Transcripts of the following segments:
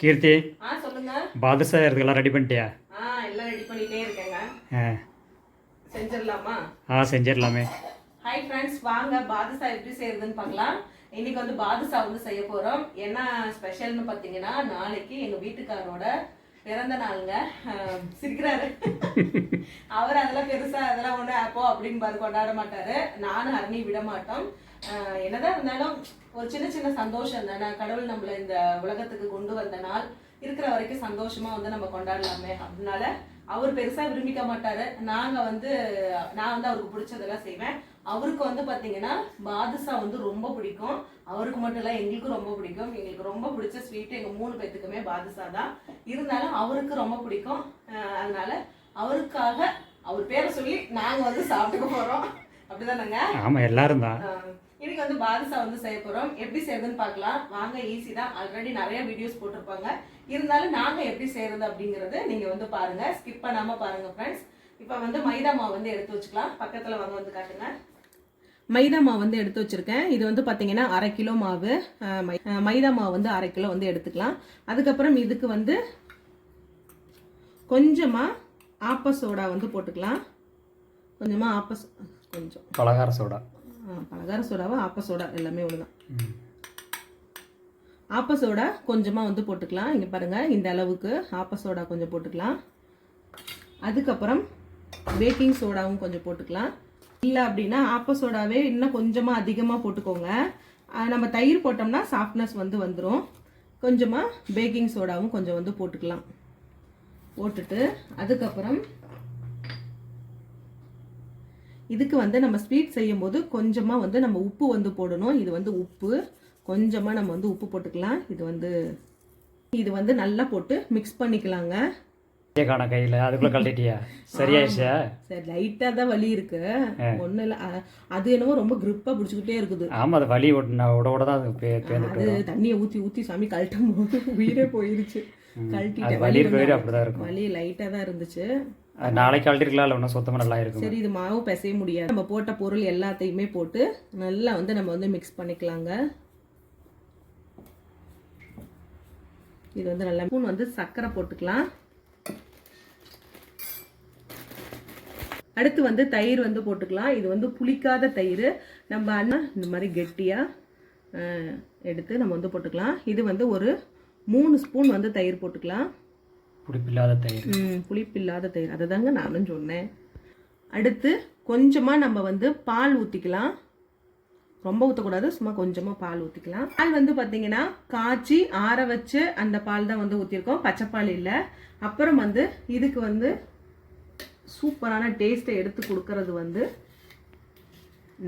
கீர்த்தி பாதுஷா இதுக்கெல்லாம் ரெடி பண்ணிட்டியா? ஆ செஞ்சிடலாமா? Hi friends வாங்க பாதுஷா எப்படி செய்யறதுன்னு பார்க்கலாம். இன்னைக்கு வந்து பாதுஷா வந்து செய்ய போறோம். என்ன ஸ்பெஷல்னு பார்த்தீங்கன்னா நாளைக்கு எங்க வீட்டுக்காரோட பிறந்த நாளுங்க. சிரிக்கிறாரு. அவர் அதெல்லாம் பெருசா அதெல்லாம் ஒண்ணு அப்போ அப்படின்னு பாரு கொண்டாட மாட்டாரு. நானும் ஹரணி விட மாட்டோம். என்னதான் இருந்தாலும் ஒரு சின்ன சின்ன சந்தோஷம் தானே? கடவுள் நம்மள இந்த உலகத்துக்கு கொண்டு வந்த நாள் இருக்கிற வரைக்கும் சந்தோஷமா வந்து நம்ம கொண்டாடலாமே. அதனால அவர் பெருசா விரும்பிக்க மாட்டாரு. நாங்க வந்து நான் வந்து அவருக்கு பிடிச்சதெல்லாம் செய்வேன். அவருக்கு வந்து பாத்தீங்கன்னா பாதுஷா வந்து ரொம்ப பிடிக்கும். அவருக்கு மட்டும் இல்ல எங்களுக்கும் ரொம்ப பிடிக்கும். எங்களுக்கு ரொம்ப பிடிச்ச ஸ்வீட் எங்க மூணு பேத்துக்குமே பாதுஷா தான். இருந்தாலும் அவருக்கு ரொம்ப பிடிக்கும். அதனால அவருக்காக அவர் பேரை சொல்லி நாங்க வந்து சாப்பிட்டுக்க போறோம். அப்படிதானங்க? ஆமாம் எல்லாரும் தான். இன்னைக்கு வந்து பாதுஷா வந்து செய்ய போறோம். எப்படி செய்யறதுன்னு பார்க்கலாம். வாங்க ஈஸி தான். ஆல்ரெடி நிறைய வீடியோஸ் போட்டிருப்பாங்க. இருந்தாலும் நாங்க எப்படி செய்யறது அப்படிங்கறது நீங்க வந்து பாருங்க. ஸ்கிப் பண்ணாம பாருங்க ஃப்ரெண்ட்ஸ் இப்போ வந்து மைதா மாவு வந்து எடுத்து வச்சுக்கலாம். பக்கத்துல வாங்க வந்து காட்டுங்க. மைதா மாவு வந்து எடுத்து வச்சிருக்கேன். இது வந்து பார்த்தீங்கன்னா அரை கிலோ மாவு. மை- மைதா மாவு வந்து அரை கிலோ வந்து எடுத்துக்கலாம். அதுக்கப்புறம் இதுக்கு வந்து கொஞ்சமாக ஆப்ப சோடா வந்து போட்டுக்கலாம். கொஞ்சமாக ஆப்ப கொஞ்சம். பலகார சோடா. பலகார சோடாவா? ஆப்ப சோடா. எல்லாமே ஒண்ணுதான். ம். ஆப்ப சோடா கொஞ்சமாக வந்து போட்டுக்கலாம். இங்கே பாருங்கள் இந்த அளவுக்கு ஆப்ப சோடா கொஞ்சம் போட்டுக்கலாம். அதுக்கப்புறம் பேக்கிங் சோடாவும் கொஞ்சம் போட்டுக்கலாம். இல்லை அப்படின்னா ஆப்ப சோடாவே இன்னும் கொஞ்சமாக அதிகமாக போட்டுக்கோங்க. நம்ம தயிர் போட்டோம்னா சாஃப்ட்னஸ் வந்து வந்துடும் கொஞ்சமாக பேக்கிங் சோடாவும் கொஞ்சம் வந்து போட்டுக்கலாம். போட்டுட்டு அதுக்கப்புறம் இதுக்கு வந்து நம்ம ஸ்வீட் செய்யும்போது கொஞ்சமாக வந்து நம்ம உப்பு வந்து போடணும். இது வந்து உப்பு. கொஞ்சமாக நம்ம வந்து உப்பு போட்டுக்கலாம். இது வந்து இது வந்து நல்லா போட்டு மிக்ஸ் பண்ணிக்கலாங்க. காண கையில் அதுக்குள்ளே கழட்டிட்டியா? சரியாயிடுச்சா? சரி லைட்டாக தான் வலி இருக்கு. ஒன்றும் இல்லை. அது என்னவோ ரொம்ப grip-ஆ பிடிச்சிக்கிட்டே இருக்குது. ஆமாம் அது வலி விட விட தான் அது தண்ணியை ஊற்றி ஊற்றி சாமி கழட்டும் போது உயிரே போயிருச்சு. அது கழட்டிட்டேன் வலி இருக்க வரையும் அப்படி தான் இருக்கும். வலி லைட்டாக தான் இருந்துச்சு. நாளைக்கு அழட்டிருக்கலாம் இல்லை ஒன்றும் சுத்தமாக நல்லா இருக்கும்? சரி இது மாவு பிசைய முடியாது. நம்ம போட்ட பொருள் எல்லாத்தையுமே போட்டு நல்லா வந்து நம்ம வந்து மிக்ஸ் பண்ணிக்கலாங்க. இது வந்து நல்லா ஸ்பூன் வந்து சர்க்கரை போட்டுக்கலாம். அடுத்து வந்து தயிர் வந்து போட்டுக்கலாம். இது வந்து புளிக்காத தயிர். நம்ம அண்ணா இந்த மாதிரி கெட்டியாக எடுத்து நம்ம வந்து போட்டுக்கலாம். இது வந்து ஒரு மூணு ஸ்பூன் வந்து தயிர் போட்டுக்கலாம். புளிப்பில்லாத தயிர். ம் புளிப்பில்லாத தயிர். அதை தாங்க நானும் சொன்னேன். அடுத்து கொஞ்சமாக நம்ம வந்து பால் ஊற்றிக்கலாம் ரொம்ப ஊற்றக்கூடாது சும்மா கொஞ்சமாக பால் ஊற்றிக்கலாம் பால் வந்து பார்த்தீங்கன்னா காய்ச்சி ஆற வச்சு அந்த பால் தான் வந்து ஊற்றிருக்கோம் பச்சைப்பால் இல்லை. அப்புறம் வந்து இதுக்கு வந்து சூப்பரான டேஸ்ட்டை எடுத்து கொடுக்கறது வந்து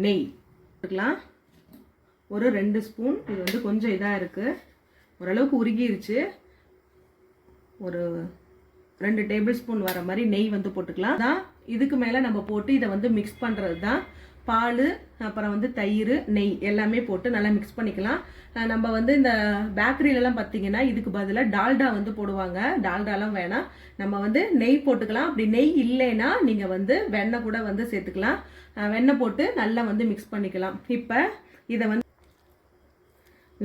நெய். எடுத்துக்கலாம். ஒரு ரெண்டு ஸ்பூன். இது வந்து கொஞ்சம் இதாக இருக்குது ஓரளவுக்கு உருகிருச்சு. ஒரு ரெண்டு டேபிள் ஸ்பூன் வர மாதிரி நெய் வந்து போட்டுக்கலாம். தான் இதுக்கு மேலே நம்ம போட்டு இதை வந்து மிக்ஸ் பண்ணுறது தான் பால் அப்புறம் வந்து தயிர் நெய் எல்லாமே போட்டு நல்லா மிக்ஸ் பண்ணிக்கலாம். நம்ம வந்து இந்த பேக்கரியிலலாம் பார்த்தீங்கன்னா இதுக்கு பதிலாக டால்டா வந்து போடுவாங்க. டால்டாலாம் வேணாம். நம்ம வந்து நெய் போட்டுக்கலாம். அப்படி நெய் இல்லைன்னா நீங்கள் வந்து வெண்ணெய் கூட வந்து சேர்த்துக்கலாம். வெண்ணெய் போட்டு நல்லா வந்து மிக்ஸ் பண்ணிக்கலாம். இப்போ இதை வந்து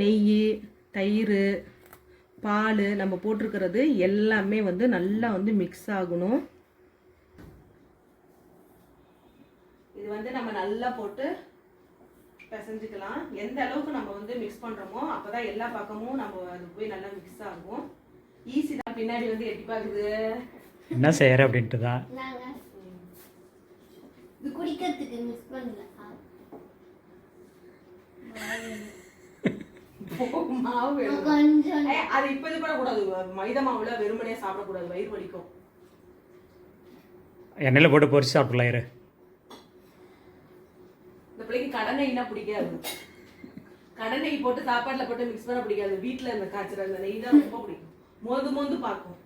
நெய் தயிர் பால் நம்ம போட்டிருக்கிறது எல்லாமே வந்து நல்லா வந்து மிக்ஸ் ஆகணும். இது வந்து நம்ம நல்லா போட்டு பிசைஞ்சுக்கலாம். எந்த அளவுக்கு நம்ம வந்து மிக்ஸ் பண்றோமோ அப்பதான் எல்லா பக்கமும் நம்ம அது போய் நல்லா மிக்ஸ் ஆகும். ஈஸி தான். பின்னாடி வந்து எட்டி பாக்குது? என்ன செய்யற அப்படின்ட்டு தான் இது குடிக்கிறதுக்கு மிஸ் பண்ணல. மாவு. கொஞ்சம் அது பண்ணக்கூடாது மைதா மாவுல வெறுமனே சாப்பிடக்கூடாது. வயிறு வலிக்கும். எண்ணெயில் போட்டு பொரிச்சு சாப்பிடலாம் இரு. இந்த பிள்ளைக்கு கடனெய்னா பிடிக்காது. கடனெய் போட்டு சாப்பாட்டுல போட்டு மிக்ஸ் பண்ண பிடிக்காது. வீட்ல இந்த காய்ச்சற அந்த நெய் தான் ரொம்ப பிடிக்கும். மோந்து மோந்து பார்க்கும்.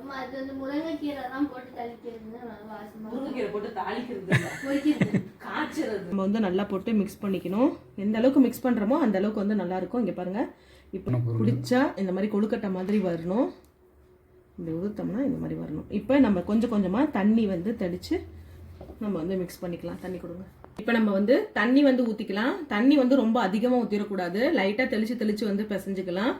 அம்மா, அது வந்து முருங்கைக்கீரை எல்லாம் போட்டு வாசமா முருங்கைக்கீரை போட்டு தாளிக்கிறது நம்ம வந்து நல்லா போட்டு மிக்ஸ் பண்ணிக்கணும். எந்த அளவுக்கு மிக்ஸ் பண்றோமோ அந்த அளவுக்கு வந்து நல்லா இருக்கும். இங்க பாருங்க. இப்போ பிடிச்சா இந்த மாதிரி கொழுக்கட்டை மாதிரி வரணும். இப்படி உதுத்தோம்னா இந்த மாதிரி வரணும். இப்போ நம்ம கொஞ்சம் கொஞ்சமா தண்ணி வந்து தெளிச்சு நம்ம வந்து மிக்ஸ் பண்ணிக்கலாம். தண்ணி கொடுங்க. இப்போ நம்ம வந்து தண்ணி வந்து ஊற்றிக்கலாம் தண்ணி வந்து ரொம்ப அதிகமாக ஊற்றிடக்கூடாது லைட்டாக தெளிச்சு தெளிச்சு வந்து பிசைஞ்சுக்கலாம்.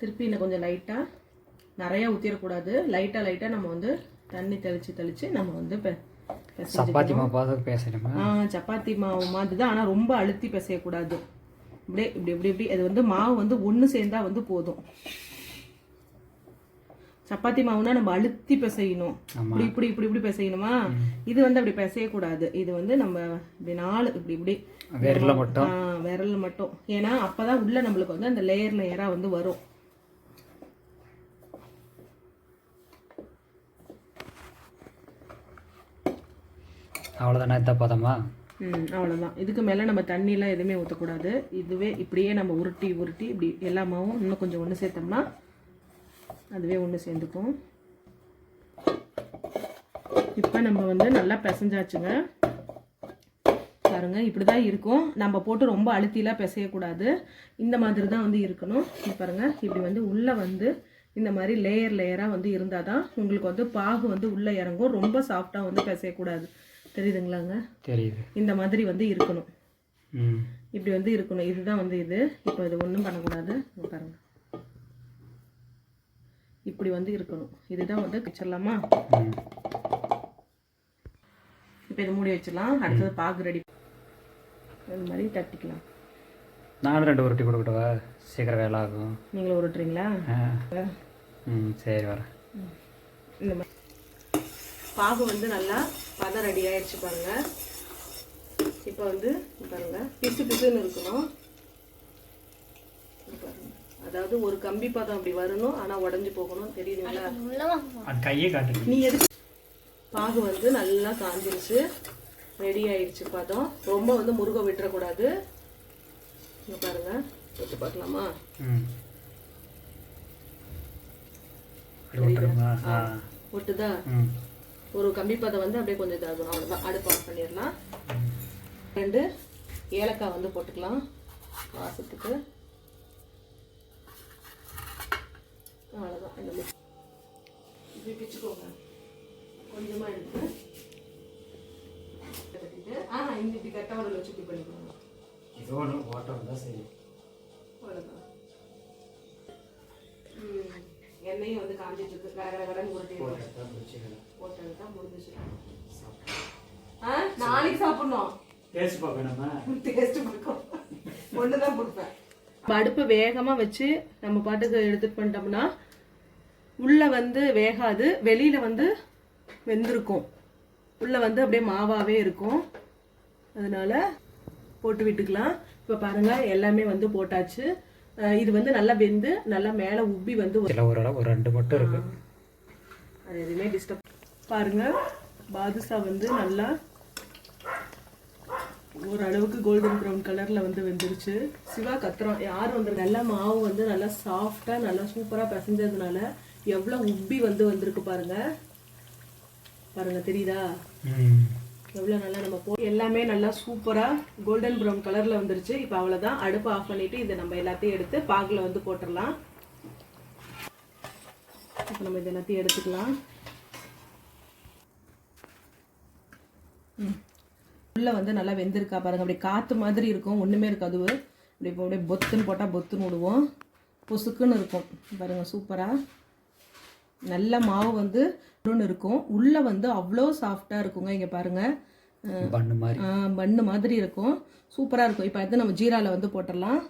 திருப்பி இன்னும் கொஞ்சம் லைட்டாக நிறையா ஊற்றிடக்கூடாது லைட்டாக லைட்டாக நம்ம வந்து தண்ணி தெளித்து தெளித்து நம்ம வந்து. சப்பாத்தி மாவு பேசணுமா? ஆ சப்பாத்தி மாவு மாதிரி தான் ஆனால் ரொம்ப அழுத்தி பிசையக்கூடாது இப்படியே இப்படி இப்படி இப்படி. அது வந்து மாவு வந்து ஒன்று சேர்ந்தா வந்து போதும். சப்பாத்தி மாவுனா நம்ம அழுத்தி பிசையணும். இப்படி இப்படி இப்படி இப்படி பிசையணுமா? இது வந்து அப்படி பிசையக்கூடாது. இது வந்து நம்ம இப்படி நாலு இப்படி இப்படி. விரல்ல மட்டும்? ஆ, விரல்ல மட்டும். ஏன்னா அப்பதான் உள்ள நம்மளுக்கு வந்து அந்த லேயர் லேயரா வந்து வரும். அவ்வளோதானே இந்த பதமா? ம் அவ்வளோதான் இதுக்கு மேலே நம்ம தண்ணியெலாம் எதுவுமே ஊற்றக்கூடாது இதுவே இப்படியே நம்ம உருட்டி உருட்டி இப்படி எல்லா மாவும் இன்னும் கொஞ்சம் ஒன்று சேர்த்தோம்னா அதுவே ஒன்று சேர்ந்துக்கும். இப்போ நம்ம வந்து நல்லா பிசைஞ்சாச்சுங்க. பாருங்க இப்படி தான் இருக்கும். நம்ம போட்டு ரொம்ப அழுத்திலாம் பிசையக்கூடாது. இந்த மாதிரி தான் வந்து இருக்கணும். பாருங்கள் இப்படி வந்து உள்ளே வந்து இந்த மாதிரி லேயர் லேயராக வந்து இருந்தால் தான் உங்களுக்கு வந்து பாகு வந்து உள்ளே இறங்கும். ரொம்ப சாஃப்டாக வந்து பிசையக்கூடாது. தெரியுதுங்களாங்க? தெரியுது. இந்த மாதிரி வந்து இருக்கணும். ம். இப்படி வந்து இருக்கணும். இதுதான் வந்து இது. இப்போ இது ஒன்றும் பண்ணக்கூடாது. பாருங்க. இப்படி வந்து இருக்கணும். இதுதான் வந்து வச்சிடலாமா? இப்போ இதை மூடி வச்சிடலாம். அடுத்தது பாகு ரெடி. இந்த மாதிரி தட்டிக்கலாம். நானும் ரெண்டு உருட்டி கொடுக்கட்டவா? சீக்கிரம் வேலை ஆகும். நீங்களும் உருட்டுறீங்களா? ம் சரி வரேன். இந்த மாதிரி பாகு வந்து நல்லா பதம் ரெடி ஆயிடுச்சு பாருங்க. இப்போ வந்து பாருங்க பிசு பிசுன்னு இருக்கணும். அதாவது ஒரு கம்பி பதம் அப்படி வரணும் ஆனா உடைஞ்சு போகணும். தெரியுதுங்களா? கையே காட்டுது. நீ எதுக்கு? பாகு வந்து நல்லா காஞ்சிருச்சு. ரெடி ஆயிடுச்சு பதம். ரொம்ப வந்து முருக விட்டுறக்கூடாது. இங்க பாருங்க. வச்சு பார்க்கலாமா? ஒட்டுதா? ம். ஒரு கம்பி பதம் வந்து அப்படியே கொஞ்சம் இதாகணும் அவ்வளோதான் அடுப்பு ஆஃப் பண்ணிடலாம். ரெண்டு ஏலக்காய் வந்து போட்டுக்கலாம். வாசத்துக்கு. அவ்வளோதான் இந்த mix. இப்படி பிச்சுக்கோங்க. கொஞ்சமாக எடுத்து. கட்டிட்டு. ஆ இந்த இப்படி கட்டவரில் வச்சு இப்படி பண்ணிக்கோங்க. ஏதோ ஒன்று ஓட்டம் இருந்தால் சரி. அவ்வளோதான் எண்ணெயும் வந்து காஞ்சிட்டு இருக்கு. கர கரன்னு உருட்டிடுவோம் போட்டது தான் முடிஞ்சிச்சு ஆ? நாளைக்கு சாப்பிடணும். டேஸ்ட் பார்க்கணுமா டேஸ்ட் கொடுக்கும். ஒன்று தான் கொடுப்பேன். அடுப்பு வேகமாக வச்சு நம்ம பாட்டுக்கு எடுத்துட்டு பண்ணிட்டோம்னா உள்ளே வந்து வேகாது வெளியில் வந்து வெந்திருக்கும். உள்ளே வந்து அப்படியே மாவாகவே இருக்கும். அதனால போட்டு விட்டுக்கலாம். இப்போ பாருங்க எல்லாமே வந்து போட்டாச்சு. இது வந்து நல்லா வெந்து நல்லா மேலே உப்பி வந்து சில ஒரு ஒரு ரெண்டு மட்டும் இருக்கு. அது எதுவுமே டிஸ்டர்ப் பாருங்க. பாதுஷா வந்து நல்லா ஓரளவுக்கு கோல்டன் ப்ரௌன் கலர்ல வந்து வெந்துருச்சு. சிவா கத்துறோம் யார் வந்து நல்லா மாவு வந்து நல்லா சாஃப்டா நல்லா சூப்பரா பிசைஞ்சதுனால எவ்வளவு உப்பி வந்து வந்திருக்கு பாருங்க. பாருங்க தெரியுதா? ம். எவ்வளோ நல்லா நம்ம போ எல்லாமே நல்லா சூப்பராக கோல்டன் ப்ரௌன் கலரில் வந்துருச்சு. இப்போ அவ்வளோதான் அடுப்பு ஆஃப் பண்ணிவிட்டு இதை நம்ம எல்லாத்தையும் எடுத்து பாகில் வந்து போட்டுடலாம். இப்போ நம்ம இது எல்லாத்தையும் எடுத்துக்கலாம். உள்ள வந்து நல்லா வெந்திருக்கா பாருங்க. அப்படியே காற்று மாதிரி இருக்கும். ஒன்றுமே இருக்காது. இப்படி இப்போ அப்படியே பொத்துன்னு போட்டால் பொத்துன்னு விடுவோம். பொசுக்குன்னு இருக்கும். பாருங்க சூப்பராக நல்ல மாவு வந்து ஒன்று இருக்கும். உள்ளே வந்து அவ்வளோ சாஃப்டாக இருக்குங்க இங்கே பாருங்கள் பண்ணு மாதிரி. பண்ணு மாதிரி இருக்கும். சூப்பராக இருக்கும். இப்போ அடுத்து நம்ம ஜீராவில் வந்து போட்டுடலாம்.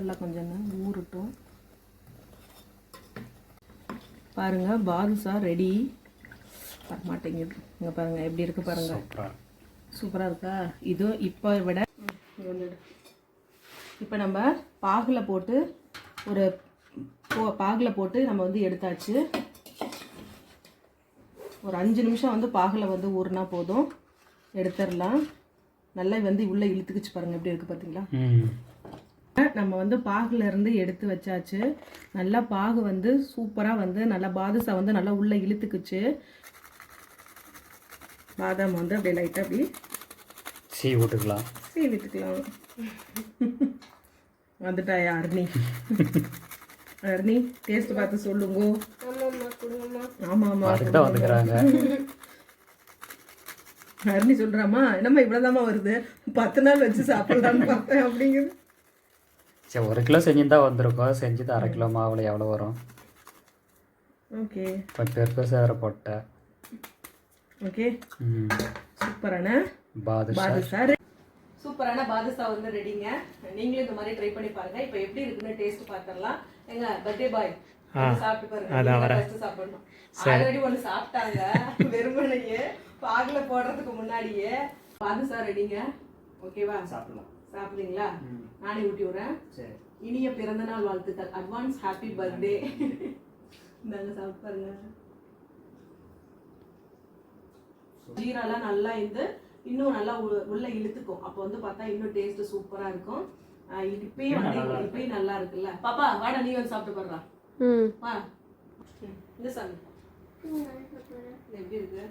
நல்லா கொஞ்சம் ஊறட்டும். பாருங்க பாதுஷா ரெடி வரமாட்டேங்குது இங்கே பாருங்க எப்படி இருக்கு பாருங்க. சூப்பராக இருக்கா? இதுவும் இப்போ விட இப்போ நம்ம பாகில் போட்டு ஒரு பாகில் போட்டு நம்ம வந்து எடுத்தாச்சு. ஒரு அஞ்சு நிமிஷம் வந்து பாகில் வந்து ஊறினா போதும். எடுத்துடலாம். நல்லா வந்து உள்ளே இழுத்துக்குச்சு பாருங்க எப்படி இருக்கு பார்த்தீங்களா நம்ம வந்து பாகுல இருந்து எடுத்து வச்சாச்சு. நல்லா பாகு வந்து சூப்பராக வந்து நல்லா பாதுஷா வந்து நல்லா உள்ளே இழுத்துக்குச்சு. பாதாம் வந்து அப்படியே லைட்டாக அப்படி சீ விட்டுக்கலாம். சீவிட்டுக்கலாம் வந்துட்டா யார் நீ ஹரிணி டேஸ்ட் பார்த்து சொல்லுங்க. ஆமாம்மா கொடுங்கம்மா. ஆமா ஆமா அதுக்கு தான் வந்துக்கிறாங்க. ஹரிணி சொல்றாமா என்னம்மா இவ்வளவுதாம்மா வருது? பத்து நாள் வச்சு சாப்பிடலாம்னு பார்த்தேன் அப்படிங்குது. சரி ஒரு கிலோ செஞ்சுருந்தா வந்திருக்கோம் செஞ்சது அரை கிலோ மாவில் எவ்வளோ வரும்? ஓகே. இப்போ பெரு பெருசாக வேறு போட்டேன் ஓகே. ம். சூப்பரான பாதுஷா. பாதுஷா. சூப்பரான பாதுஷா வந்து ரெடிங்க. நீங்களும் இந்த மாதிரி ட்ரை பண்ணி பாருங்க. இப்போ எப்படி இருக்குன்னு டேஸ்ட் பார்த்துடலாம் எங்க பர்த்டே பாய் சாப்பிட்டு பாருங்க. சாப்பிடணும். ஆல்ரெடி ஒன்று சாப்பிட்டாங்க. வெறுமனையே. பாகுல போடுறதுக்கு முன்னாடியே. பாதுஷா ரெடிங்க. ஓகேவா? சாப்பிடலாம். சாப்பிடுறீங்களா? நானே ஊட்டி விடுறேன். சரி. இனிய பிறந்த நாள் வாழ்த்துக்கள். அட்வான்ஸ் ஹாப்பி பர்த்டே இந்தாங்க சாப்பிட்டு பாருங்க. ஜீராலாம் நல்லா இந்த இன்னும் நல்லா உள்ள இழுத்துக்கும். அப்போ வந்து பார்த்தா இன்னும் டேஸ்ட் சூப்பரா இருக்கும். இப்பயும் அதே இப்பயும் நல்லா இருக்குல்ல. பாப்பா வாடா நீ வந்து சாப்பிட்டு பாடுறா. ம். வா. இந்த சாமி. எப்படி இருக்கா?